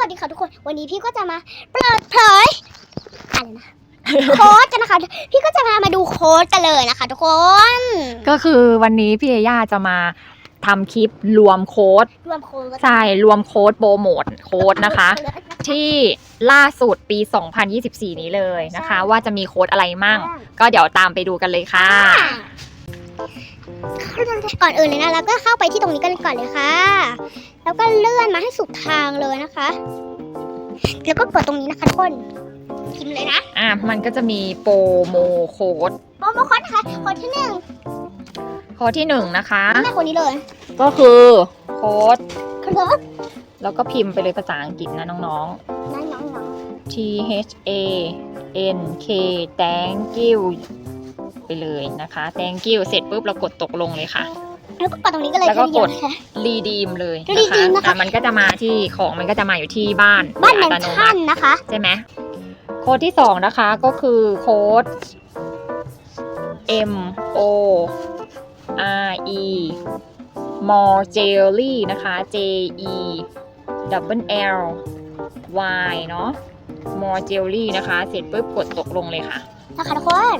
วัสดีค่ะทุกคน วันนี้พี่ก็จะมาเปิดเผยอะไรนะโค้ดกันนะคะ พี่ก็จะพามาดูโค้ดกันเลยนะคะทุกคน ก็คือวันนี้พี่เอย่าจะมาทำคลิปรวมโค้ด รวมโค้ดใช่ รวมโค้ดโปรโมทโค้ดนะคะ ที่ล่าสุดปี 2024 นี้เลยนะคะ ว่าจะมีโค้ดอะไรมั่ง ก็เดี๋ยวตามไปดูกันเลยค่ะ ก่อนอื่นเลยนะเราก็เข้าไปที่ตรงนี้กันก่อนเลยค่ะ แล้วก็เลื่อนมาให้สุดทางเลยนะคะ แล้วก็กดตรงนี้นะคะทุกคนพิมพ์เลยนะ อะมันก็จะมีโปรโมโค้ดโปรโมโค้ดนะคะโค้ดที่หนึ่งโค้ดที่หนึ่งนะคะแม่คนนี้เลย ก็คือโค้ดโค้ดแล้วก็พิมพ์ไปเลยภาษาอังกฤษนะน้องน้องน้องน้องๆ T H A N K thank you ไป เลยนะคะ thank you เสร็จปุ๊บเรากดตกลงเลยค่ะ แล้วก็กดตรงนี้ก็เลยแล้วก็ทีเดียกดนะคะรีดีมเลย redeem นะคะ อ่มันก็จะมาที่ของมันก็จะมาอยู่ที่บ้านบ้านแมอันตโนมัชั่นตินะคะ ใช่ไหมโค้ดที่สองนะคะก็คือโค้ด M O R E more jelly นะคะ J E double L Y เนาะ more jelly นะคะ เสร็จปุ๊บกดตกลงเลยค่ะ นะคะทุกคน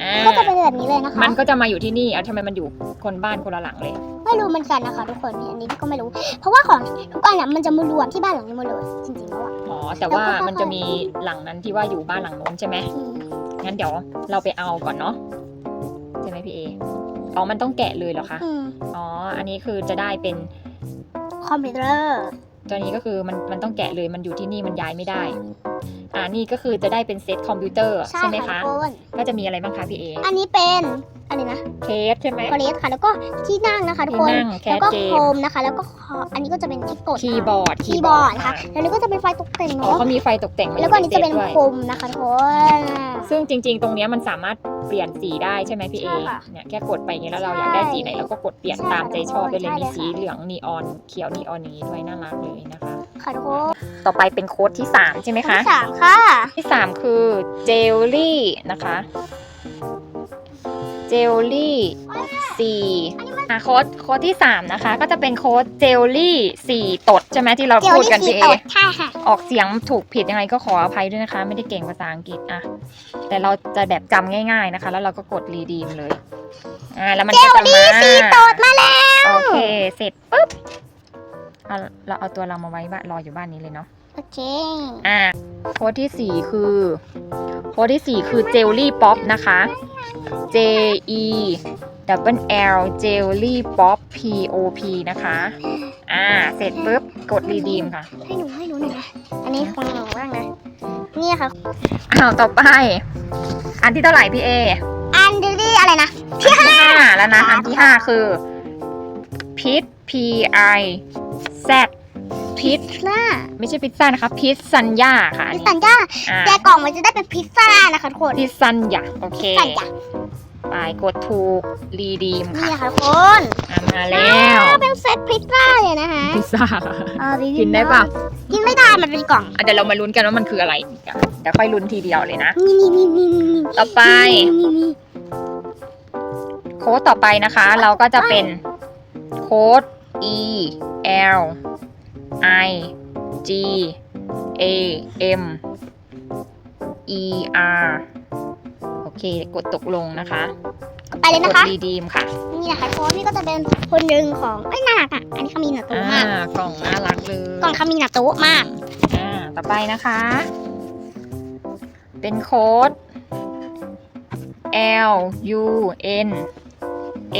อ่าก็จะเป็นแบบนี้เลยนะคะมันก็จะมาอยู่ที่นี่เอาทำไมมันอยู่คนบ้านคนละหลังเลย ไม่รู้เหมือนกันนะคะทุกคนอันนี้พี่ก็ไม่รู้ เพราะว่าของทุกอันอะมันจะมารวมที่บ้านหลังนี้หมดเลยจริงๆแล้วอะอ๋อ แต่ว่าแล้วก็ค่อยๆมันจะมีหลังนั้นที่ว่าอยู่บ้านหลังโน้นใช่ไหมอืมงั้นเดี๋ยวเราไปเอาก่อนเนาะใช่ไหมพี่เอ อ๋อ มันต้องแกะเลยเหรอคะ อืมอ๋อ อันนี้คือจะได้เป็นคอมพิวเตอร์ ตัวนี้ก็คือมันมันต้องแกะเลย มันอยู่ที่นี่มันย้ายไม่ได้ อ่านี่ก็คือจะได้เป็นเซตคอมพิวเตอร์ใช่ใช่ไหมค่ะคะทุกคนก็จะมีอะไรบ้างคะพี่เอ อันนี้เป็น อะไรนะเคสใช่ไหม คอเลสค่ะ แล้วก็ที่นั่งนะคะทุกที่คนนั่งแคแล้วสก็เกโฮมมนะคะ แล้วก็คออันนี้ก็จะเป็นที่กดคีย์บอร์ดคีย์บอร์ดนะคะแล้วนี่ก็จะเป็นไฟตกแต่งอ๋อเนาะ เขามีไฟตกแต่งมาแล้วก็อันนี้จะเป็นใซตด้วยโคมนะคะทุกคน ซึ่งจริง ๆ ตรงเนี้ยมันสามารถเปลี่ยนสีได้ใช่ไหมพี่เอ ใช่ค่ะเนี่ยแค่กดไปอย่างนี้แล้วเราอยากได้สีไหนเราก็กดเปลี่ยนใช่ตามใจชอบได้เลยใช่มีเลยสีค่ะเหลืองนีออนเขียวนีออนนี้ด้วยน่ารักเลยนะคะ ค่ะทุกคนต่อไปเป็นโค้ดที่ 3 ใช่ไหมคะ ที่สามค่ะ ที่ 3 คือเจลลี่นะคะ เจลลี่สี่อะโค้ดโค้ดที่ 3 นะคะ ก็จะเป็นโค้ดเจลลี่สี่ตด ใช่ไหมที่เราเจลพูดลี่กันสีพี่เอ ตดใช่ค่ะ ออกเสียงถูกผิดยังไงก็ขออภัยด้วยนะคะ ไม่ได้เก่งภาษาอังกฤษอะแต่เราจะแบบจำง่าย ๆนะคะ แล้วเราก็กดรีดีมเลยอ่าแล้วมันเจก็ลจะลี่มาสีตดมาแล้ว โอเคเสร็จปุ๊บเอาเราเอาตัวเรามาไว้บ้านรออยู่บ้านนี้เลยเนาะ โอเค อ่าโค้ดที่สี่คือโค้ดที่สี่คือเจลลี่ป๊อปนะคะ J E double L Jelly Pop P O P นะคะ อ่า เสร็จปุ๊บ กดรีดีมค่ะ ให้หนูให้หนูหน่อยนะ อันนี้ของหนูบ้างนะนี่ค่ะ อ้าว ต่อไป อันที่เท่าไหร่พี่เอ อันดิลี่อะไรนะอันที่ห้าแล้วนะ อันที่ห้าคือ พิซ P I Z พิซล่าไม่ใช่พิซซ่านะคะพิซซัญญาค่ะอันพิซนี้ซันจ้าอ่าแกะกล่องมันจะได้เป็นพิซซ่านะคะทุกคนพิซซัญญาโอเคพิซซันจ้ะไปกดถูกรีดีมนี่ค่ะค่ะทุกคนอะมาแล้วอ่าเป็นเซตพิซซ่าเลยนะคะพิซซ่า อ่ากินได้ปะ กินไม่ได้มันเป็นกล่องอะเดี๋ยวเรามาลุ้นกันว่ามันคืออะไรกันเดี๋ยวค่อยลุ้นทีเดียวเลยนะ นี่นี่นี่นี่นี่ต่อไป นี่นี่โค้ดต่อไปนะคะ เราก็จะเป็นโค้ด E L I G A M E R โอเค กดตกลงนะคะไปเลยกนะดคะรีดีมค่ะ นี่นะคะทุกคนนี่ก็จะเป็นคนหนึ่งของเอ้ยน่ารักอะ อันนี้เขามีหนาโต๊ะอ่ามาก กล่องน่ารักเลย กล่องเขามีหนาโต๊ะมาก อ่า ต่อไปนะคะ เป็นโค้ด L U N A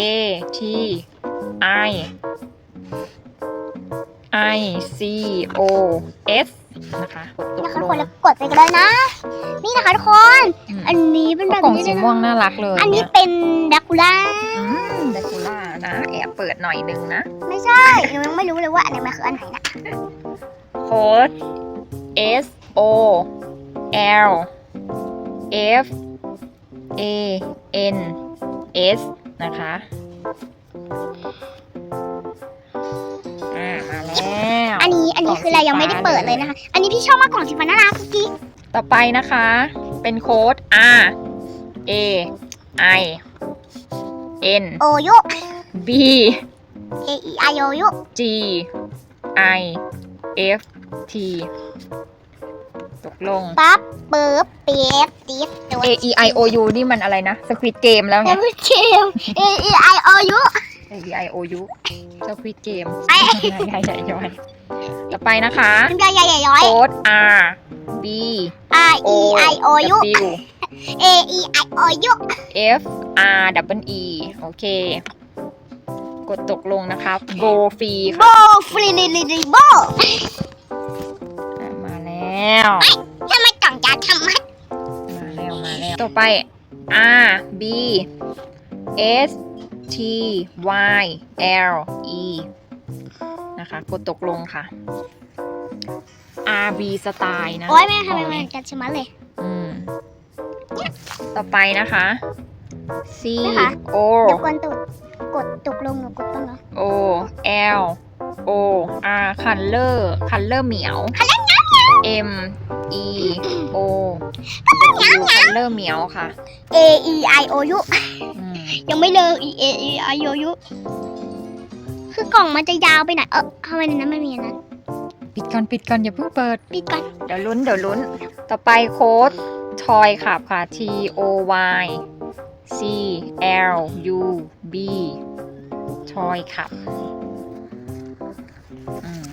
T I I C O S นะคะกดนะคะตทุกกลคนงแล้วกดไปกันเลยนะ นี่นะคะทุกคนอืมอันนี้เป็นแบบกล่องนี้สีเลยม่วงนะน่ารักเลยอันนี้เยเป็นดักคูล่าอืมเดคูล่านะแอบเปิดหน่อยนึงนะ ไม่ใช่หนูยังไม่รู้เลยว่าอันไหนมันคืออันไหนนะโค้ด S O L F A N S นะคะ อันนี้อันนี้คืออะไรยังไม่ได้เปิดเลยนะคะ อันนี้พี่ชอบมากกล่องสีฟ้าน่ารักกุ๊กกิ๊กต่อไปนะคะ เป็นโค้ด R A I N โอยุ B A E I O ยุ G I F T ตกลง ปั๊บเปิบเปียบติ๊ดตัว A E I O U นี่มันอะไรนะ สควิตเกมแล้วไงเอฟเกม A E I O U A E I O U สควิตเกมไอ้ใหญ่ใหญ่ใหญ่ต่อไปนะคะใหญ่ใหญ่ใหญ่ย้อยโค้ด R B R O E I O U W A E I O U F R W E โอเค กดตกลงนะคะโบฟรีโบค่ะฟรีลิลิลิโบอะมาแล้วทำไมกล่องจะทำไมมาแล้วมาแล้ว ต่อไป R B S T Y L E นะคะ กดตกลงค่ะ R B สไตล์นะโอ้ยแม่ทำไมมันจะชะมัดเลย อืม ต่อไปนะคะ C แม่คะ O เดี๋ยวกวนตุดกดตกลงหนูกดต้องเหรอ O L O R color color เหมียว M E O W color เหมียวค่ะ A E I O U อืม ยังไม่เลิก E A E I O U คือกล่องมันจะยาวไปไหนเออทำไมในนั้นไม่มีอันนั้นปิดก่อนปิดก่อนอย่าเพิ่งเปิด ปิดก่อนเดี๋ยวลุ้นเดี๋ยวลุ้น ต่อไปโค้ดทอยขับค่ะ T O Y C L U B ทอยขับอืม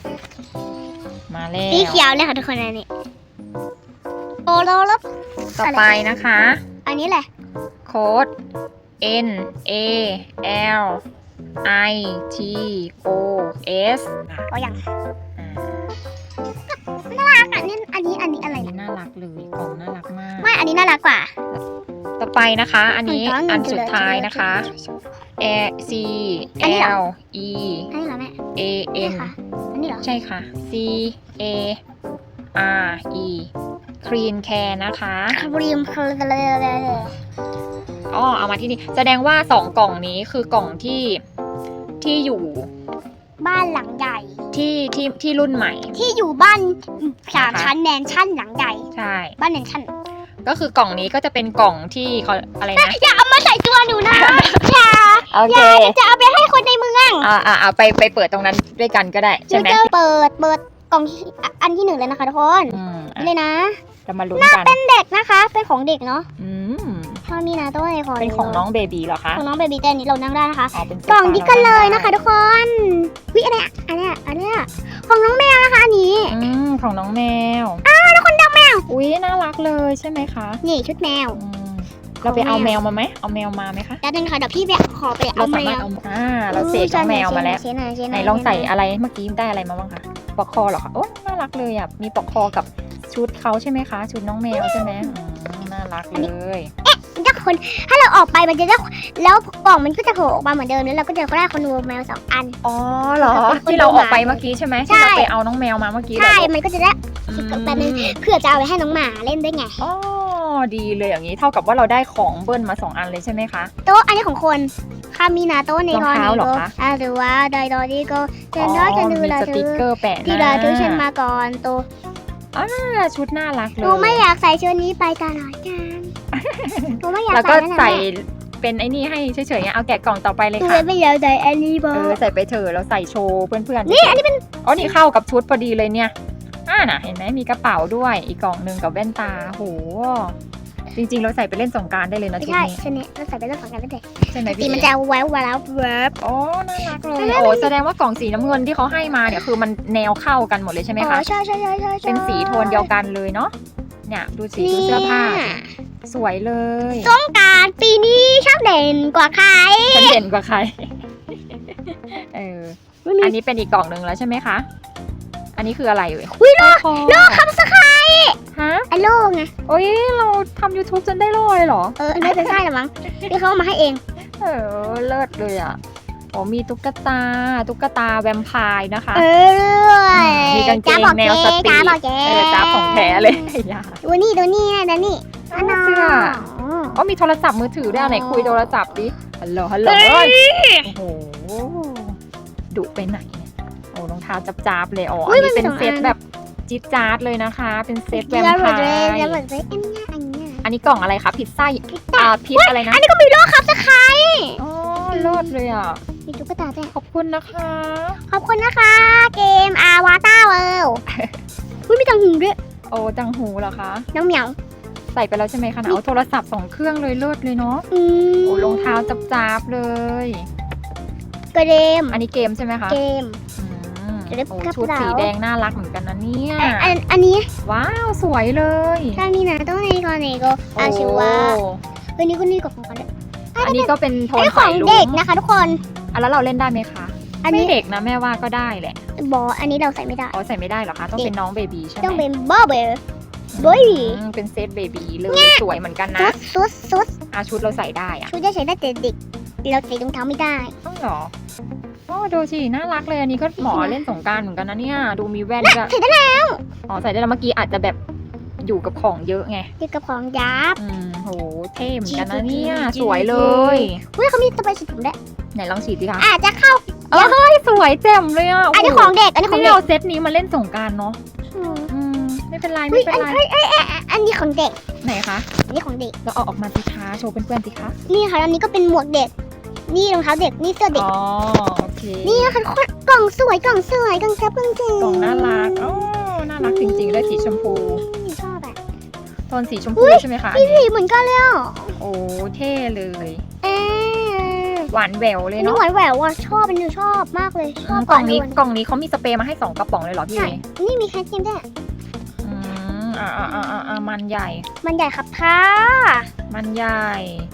มาแล้วสีเขียวเลยค่ะทุกคนอันนี้โอโลลบต่อไปนะคะ อันนี้แหละ โค้ด N A L I T O S โอ้ยังอ่าอันนี้อันนี้อันนี้อะไรอันนี้นะน่ารักเลยกล่องน่ารักมาก ไม่ อันนี้น่ารักกว่า ต่อไปนะคะ อันนี้มันต้องอันสุดท้ายนะคะ A C อันนี้เหรอ L E อันนี้เหรอแม่ A นี่ N ค่ะอันนี้เหรอ ใช่ค่ะ C A R E Clean Care นะคะครีมคลเลย อ๋อเอามาที่นี่ แสดงว่าสองกล่องนี้คือกล่องที่ที่อยู่บ้านหลังใหญ่ ที่ที่ที่รุ่นใหม่ ที่อยู่บ้านสามนะคะชั้นแนนชั่นหลังใหญ่ใช่บ้านแนนชั่นก็คือกล่องนี้ก็จะเป็นกล่องที่เขาอะไรนะอย่าเอามาใส่ตัวหนูนะอย่าโอเคจะเอาไปให้คนในเมืองอ่าอ่าอ่าไปไปเปิดตรงนั้นด้วยกันก็ได้หนูใช่ไหมจะเปิดเปิดกล่องที่อันที่หนึ่งเลยนะคะทุกคนอืมอะเลยนะจะมาลุ้นกันเด็กนะคะ เป็นของเด็กเนาะอืม ถ้ามีนะต้องในของเป็นของน้องเบบีเหรอคะ ของน้องเบบี้แต่อันนี้เรานั่งได้นะคะอ๋อเป็นกล่องนี้กันเลยนะคะ ทุกคนวิอันเนี้ยอันเนี้ยอันเนี้ยของน้องแมวนะคะอันนี้อืมของน้องแมว อ้าวแล้วคนดังแมว อุ้ยน่ารักเลยใช่ไหมคะ นี่ชุดแมวอืมเราไปเอาแมวมาไหม เอาแมวมาไหมคะแล้วนึงค่ะเดี๋ยวพี่ไปขอไปเราเอาแมสามารถวเอาอ่าเราเสกน้องแมวมาแล้วเชนหน่อยเชนหไหนน่อยลองใส่อะไรเมื่อกี้ได้อะไรมาบ้างคะปลอกคอเหรอคะโอ้น่ารักเลยอะมีปลอกคอกับชุดเขาใช่ไหมคะ ชุดน้องแมวใช่ไหมอืมน่ารักเลยถ้า คน ถ้าเราออกไปมันจะได้แล้วกล่องมันก็จะโผล่ออกมาเหมือนเดิมแล้วเราก็จะได้คนดูแมวสองอัน อ๋อเหรอเป็นคนที่เราดูหอมาอกไปเมื่อกี้ใช่ไหมใช่ที่เราไปเอาน้องแมวมาเมื่อกี้เหรอใช่ลูกมันก็จะได้อืมแป๊บนึงเพื่อจะเอาไปให้น้องหมาเล่นด้วยไงอ๋อดีเลยอย่างนี้เท่ากับว่าเราได้ของเบิ้ลมาสองอันเลยใช่ไหมคะโต๊ะอันนี้ของคนคามีนาโต๊ะในรองเท้าเหรอคะอ่าหรือว่าไดดอดี้ก็เจนดอจะดูมีแลสเธติกอเกอร์แปะหดีน้าลาเธอฉันมาก่อนโตอ่าชุดน่ารักเลหยนูไม่อยากใส่ชุดนี้ไปตลอดกา ลหนูไม่อยากแล้วก็ใส่เป็นไอ้นี่ให้เฉยๆไงเอาแกะกล่องต่อไปเลยค่ะไม่อยากใส่อันนี้บอเออใส่ไปเถอะเราใส่โชว์เพื่อนๆนี่อันนี้เป็นอ๋อนี่เข้ากับชุดพอดีเลยเนี่ยอ่าน่ะเห็นไหมมีกระเป๋าด้วยอีกกล่องหนึ่งกับแว่นตาโหจริงๆ เราใส่ไปเล่นสงการได้เลยนะชุดใช่นี้ชุดนี้เราใส่ไปเรื่องของกันไม่ได้ใช่ไหมตีพี่มันจะแวววาวแวบโอ้น่ารักเลยโอ้แสดงว่ากล่องสีน้ำเงินที่เขาให้มาเนี่ยคือมันแนวเข้ากันหมดเลยใช่ไหมคะอใช่ใช่ใช่ใช่ใช่เป็นสีโทนเดียวกันเลยเนาะเนี่ยดูสีดูเสื้อผ้า สิสวยเลยสงกรารปีนี้ชอบเด่นกว่าใคร ฉันเด่นกว่าใคร เอออันนี้เป็นอีกกล่องหนึ่งแล้วใช่ไหมคะ อันนี้คืออะไรเอ่ยอุ้ยโลโลคำสกายฮะไอโลไง โอ้ยเราทำ YouTube จนได้โลเลยเหรอ เออไม่เป็นไส้หรอมั้งพี่เขาเอามาให้เอง เออ เลิศเลยอะโอ้มีตุ๊กตา ตุ๊กตาแวมไพร์นะคะ เออมีกางเกงแนวสตรีท จ้าบอกแกเออจ้าของแท้เลยอย่าดูนี่ดูนี่นะดูนี่เอาเสื้ออ๋อมีโทรศัพท์มือถือด้วยอะไหนคุยโทรศัพท์ดิฮัลโหลฮัลโหลเอ้ยโอ้โหดุไปไหนเนี่ยโอ้รองเท้าจับๆเลยอ๋ออันนี้เป็นเซตแบบจิ๊ดจ๊าดเลยนะคะ เป็นเซตแวมแล้วไพหมดเลยร์แล้วหมดเลยอันเนี้ยอันเนี้ยอันนี้กล่องอะไรคะพิซซ่าอ่าพิซอะไรนะอันนี้ก็มีโลกครับสกายอ๋อเลิศเลยอะมีตุ๊กตาด้วยขอบคุณนะคะ ขอบคุณนะคะ เกมอาวาตาเวิลด์ อุ้ยมีตังหูด้วย โอ้จังหูเหรอคะ น้องเหมียว ใส่ไปแล้วใช่ไหมคะเอาโทรศัพท์สองเครื่องเลยเลิศเลยเนาะอืมโอ้รองเท้าจับๆเลยกระเดมอันนี้เกมใช่ไหมคะเกม อืมจะได้โอ้กระชุดเป๋าสีแดงน่ารักเหมือนกันนะเนี่ย อันอันนี้ว้าวสวยเลยถ้ามีนะต้องในกรณีก็อาชิวะโอ้เฮ้ยนี่ก็นี่กับของเขาด้วยอันนี้ก็เป็นโทอันนนี้ขสาอยงลุเด็กงนะคะทุกคน อะแล้วเราเล่นได้ไหมคะ อันไม่นี้เด็กนะแม่ว่าก็ได้แหละ บออันนี้เราใส่ไม่ได้ อ๋อใส่ไม่ได้เหรอคะ ต้องเด็กเป็นน้องเบบีใช่ไหมต้องเป็นบอเบอร์ เฮ้ยอืมเป็นเซตเบบีเลยสวยเหมือนกันซุนะดซุดซุดอาชุดเราใส่ได้อะชุดจะใช้ได้แต่เด็ก เราใส่รองเท้าไม่ได้ต้องเหรอโอ้ดูสิน่ารักเลยอันนี้ก็หมอเล่นสงกรารเหมือนกันนะเนี่ยดูมีแว่นด้วยใส่ได้แล้วอ๋อใส่ได้แล้วเมื่อกี้อาจจะแบบอยู่กับของเยอะไง เกี่ยวกับของยับ อืมโหเท่เหมือนกันนะเนี่ยจริงๆ สวยเลย เฮ้ยเขามีสไปซ์ผมด้วยไหนลองฉีดสิคะอาจจะเข้า เออเฮ้ยสวยแจ่มเลยอะอันนี้โโหของเด็ก อันนี้ของนี่เด็กเราเซตนี้มาเล่นสงกรารเนาะอืมอืม ไม่เป็นไรเฮ้ไม่ยเป็นอันไรเฮ้ยเอ้ยเอ้ยอันนี้ของเด็กไหนคะอันนี้ของเด็กเราเอาออกมาสิคะโชว์เพื่อนๆสิคะนี่ค่ะอันนี้ก็เป็นหมวกเด็ก นี่รองเท้าเด็กนี่เสื้อเด็กอ๋อโอเคนี่นะคะทุกคนกล่องสวยกล่องสวยกล่องแซ่บกล่องเจ๋งกล่องน่ารักอ๋อน่ารักจริงๆเลยสีชมพูนี่ชอบอะโทนสีชมพูใช่ไหมคะอันพี่นี้สีเหมือนกันเลยอะโอ้เท่เลยเอ๊ะหวานแหววเลยอันนี้เนาะหวานแหววว่ะชอบเป็นหนูชอบมากเลยชอือบมกล่องนี้หวานกล่องนี้เขามีสเปรย์มาให้สองกระป๋องเลยเหรอพี่ใช่เอนี่มีแคทเกมด้วยอืม อ่าอ่าอ่าอ่าอ่ามันใหญ่ มันใหญ่ครับค่ะมันใหญ่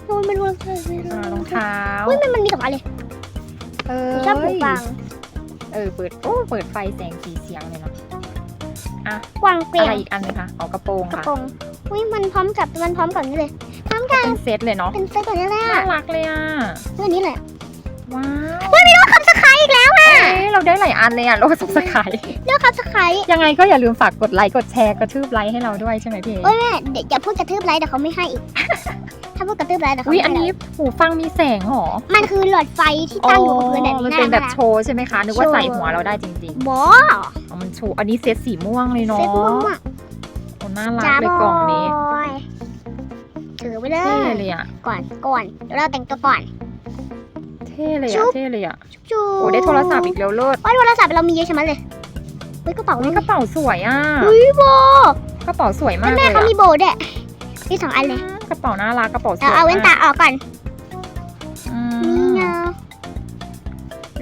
โอ้ยไม่รู้เลยอ่ารองเท้าเฮ้ยมันมันมีสองอันเลยเอหอนูชอบหูฟัง เออ เปิด โอ้ เปิดไฟแสงสีเสียงเลยเนาะวางเปลี่อะยไรนอีกอันนึงคะอ๋อกระโปรงกระค่ะโปรงอุ้ยมันพร้อมกับมันพร้อมกับนี่เลย พร้อมกัน เป็นเซตเลยเนาะเป็นเซตตัวนี้แหละน่ารักเลยอะเรื่องนี้แหละว้าวเฮ้ยมีรถขับส เอ้ยเราได้หลายอันเลยอะโลกสุขสกายเรื่องขับสกายยังไงก็อย่าลืมฝากกดไลค์กดแชร์กระทืบไลค์ให้เราด้วยใช่ไหมพี่เอเอ้ยแม่เดี๋ยวอย่าพูดกระทืบไลค์เดี๋ยวเขาไม่ให้อีก ถ้าพูดกระทืบไลค์เดี๋ยวเขาอุ้ยไม่อันให้นี้หูฟังมีแสงเหรอมันคือหลอดไฟที่ตั้งอยู่บนพื้นแบบมันี้นเป็นแบบะโชว์ใช่ไหมคะ นึกว่าโชว์ใส่หัวเราได้จริงบอๆอ๋อมันโชว์อันนี้เซตสีม่วงเลยเนาะเซ็ตม่วงอะโอ้น่ารักจ้าเลยบกล่องนี้อยถือไปเลเท่ยเลยอะก่อนก่อนเดี๋ยวเราแต่งตัวก่อน เท่เลยชุอะบเท่เลยอะจูโอ้ได้โทรศัพท์อีกแล้วเลิศโอ้ยโทรศัพท์เรามีเยอะใช่ไหมเลยเฮ้ยกระเป๋านี่นี่กระเป๋าสวยอะเฮ้ยโบกระเป๋าสวยมาแล้กวเลแม่ยเขาอะมีโบด้วยมีสองอันเลยอืมกระเป๋าน่ารักกระเป๋าสวยเราเอาเว้นตามกออกก่อนอืนี่มไง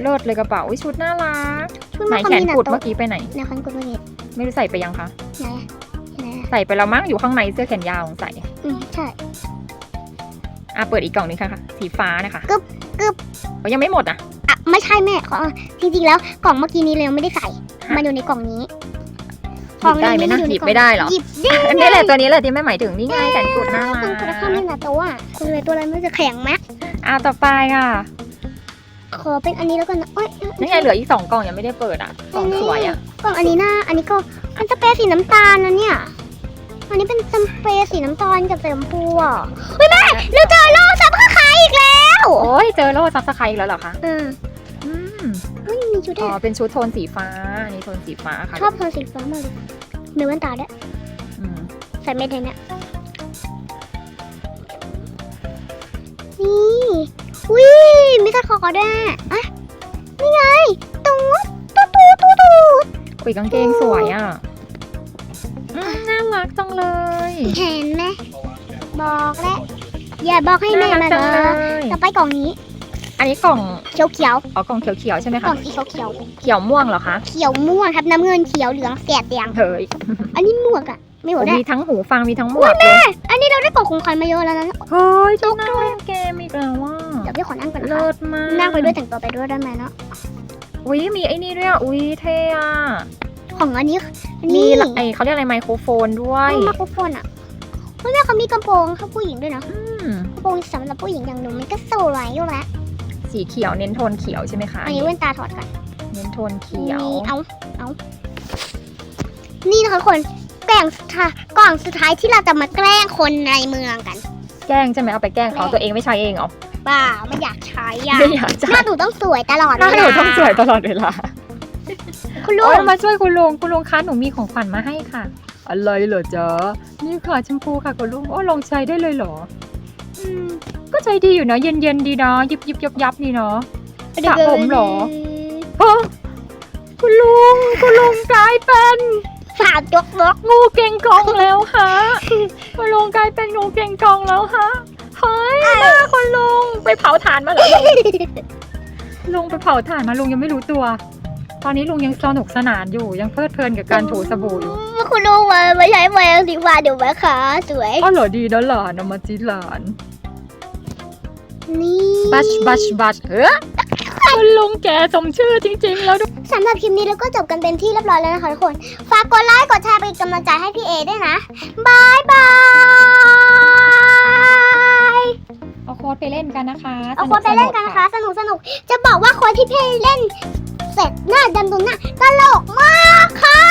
เลิศเลยกระเป๋าอุ้ยชุดน่ารักชุดไหนมันก็แขนมีนะกุดโต๊ะเมื่อกี้ไปไหนไหนคันกุดเมื่อกี้ไม่รู้ใส่ไปยังคะไหนอะไหนอะใส่ไปแล้วมั้งอยู่ข้างในเสื้อแขนยาวของใส่อืมใช่ อะเปิดอีกกล่องนึงค่ะค่ะ สีฟ้านะคะกึบกึบ โอ้ยังไม่หมดอะ อะไม่ใช่แม่ขอจริงๆแล้วกล่องเมื่อกี้นี้เรายังไม่ได้ใส่ฮะมันอยู่ในกล่องนี้หยิบได้ไหมนะกล่องหยิบไม่ได้เหรอหยิบได้อันนี้แหละตัวนี้แหละที่แม่หมายถึงนี่ไงแขนกุดน่ารัคุณคุณข้ามกนี่นะตัวอะคุณเลยตัวอะไรไม่รู้จะแข็งไหมอะต่อไปค่ะขอเป็นอันนี้แล้วกันนะโอ๊ยนี่ไงเหลืออีกสองกล่องยังไม่ได้เปิดอะกล่องสวยอะกล่องอันนี้หน้าอันนี้ก็เป็นสเปรย์สีน้ำตาลนะเนี่ย อันนี้เป็นสเปรย์สีน้ำตาลกับสีชมพูอะเฮ้ย แม่เราเจอโลซับคล้ายอีกแล้ว โอ้ยเจอโล่ซับสไครต์อีกแล้วเหรอคะอืมอืมเฮ้ยมีชุดด้อ๋วอยเป็นชุดโทนสีฟ้าอันนี้โทนสีฟ้าค่ะชอบโทนสีฟ้ามากเลยมีแว่นตาด้วยอืมใส่เม็ดเลยเนี่ยนี่วิมีตะขอด้วยอะนี่ไงตูดตูดตูดตูดตูดคุยกางเกงสวยอะอืมน่ารักจังเลย เห็นไหมบอกแล้ว อย่าบอกให้แม่น่ามารักเลจังยเลยต่อไปกล่องนี้อันนี้กล่องเขียวเขียวอ๋อกล่องเขียวๆใช่ไหมๆกล่คะองสีเขียวเขียวเขียวม่วงเหรอคะเขียวม่วงครับน้ำเงินเขียวเหลืองแสดแดงเฮ้ยอันนี้หมวกอะไม่หมวกโอ้ได้มีทั้งหูฟังมีทั้งหมวกเลยอันนี้เราได้กล่องของขวัญมาเยอะแล้วนะเฮ้ยเจ้านั่งเล่นเกมอีกแล้วว่าเดี๋ยวพี่ขอนั่งก่อนนะเลิคะศมากนั่งไปด้วยแต่งตัวไปด้วยได้ไหมเนาะอุ้ยมีไอ้นี่ด้วยอะอุ้ยเท่อะของอันนี้อันมีนี้ละไอเขาเรียกอะไรไมโครโฟนด้วย ไมโครโฟนอะเฮ้ยแม่เขามีกระโปรงให้ผู้หญิงด้วยนะอืม กระโปรงสำหรับผู้หญิงอย่างหนูมันก็สวยอยู่แล้วสีเขียวเน้นโทนเขียวใช่ไหมคะอันนี้แว่นตาถอดกันเน้นโทนเขียวนี่เอาเอานี่นะคะทุกคนแกล้งสุดท้ายกล่องสุดท้ายที่เราจะมาแกล้งคนในเมืองกัน แกล้งใช่ไหมเอาไปแกล้งเขาแกล้งตัวเองไม่ใช้เองเหรอบ้าไม่อยากใช้อะไม่อยากจะหน้าหนูต้องสวยตลอดหน้าหนูต้องสวยตลอดเวลาคุณลุโอ้งยมาช่วยคุณลุงคุณลุงคะหนูมีของขวัญมาให้ค่ะ อะไรเหรอจ๊ะนี่ค่ะแชมพูค่ะคุณลุงโอ้ลองใช้ได้เลยเหรอ อืมก็ใช้ดีอยู่นะเย็นๆดีนะยิบยิบยับยับดีเนาะ สระผมเหรอ ฮะคุณลุงคุณลุงกลายเป็นฝากยกยกงูเก่งกองแล้วฮะคุณลุงกลายเป็นงูเก่งกองแล้วฮะเฮ้ยหน้าคุณลุงไปเผาถ่านมาเหรอลุงลุงไปเผาถ่านมาลุงยังไม่รู้ตัว ตอนนี้ลุงยังสนุกสนานอยู่ยังเพลิดเพลินกับการถูสบู่อยู่คุณลุงมามาใช้แมงสีฟ้าเดี๋ยวไหมคะสวย อ๋อเหรอดีนะหลานเอามาจีหลาน นี่บัชบัชบัชเฮ้ยคุณลุงแกสมชื่อจริง ๆ แล้วด้วยสำหรับคลิปนี้เราก็จบกันเป็นที่เรียบร้อยแล้วนะคะทุกคน ฝากกดไลค์กดแชร์เป็นกำลังใจให้พี่เอด้วยนะบายบายเอาโค้ดไปเล่นกันนะคะเอาโค้ดไปเล่นกันนะคะ สนุกสนุกจะบอกว่าโค้ดที่พี่เล่น เสร็จหน้าดำตรงหน้าตลกมากค่ะ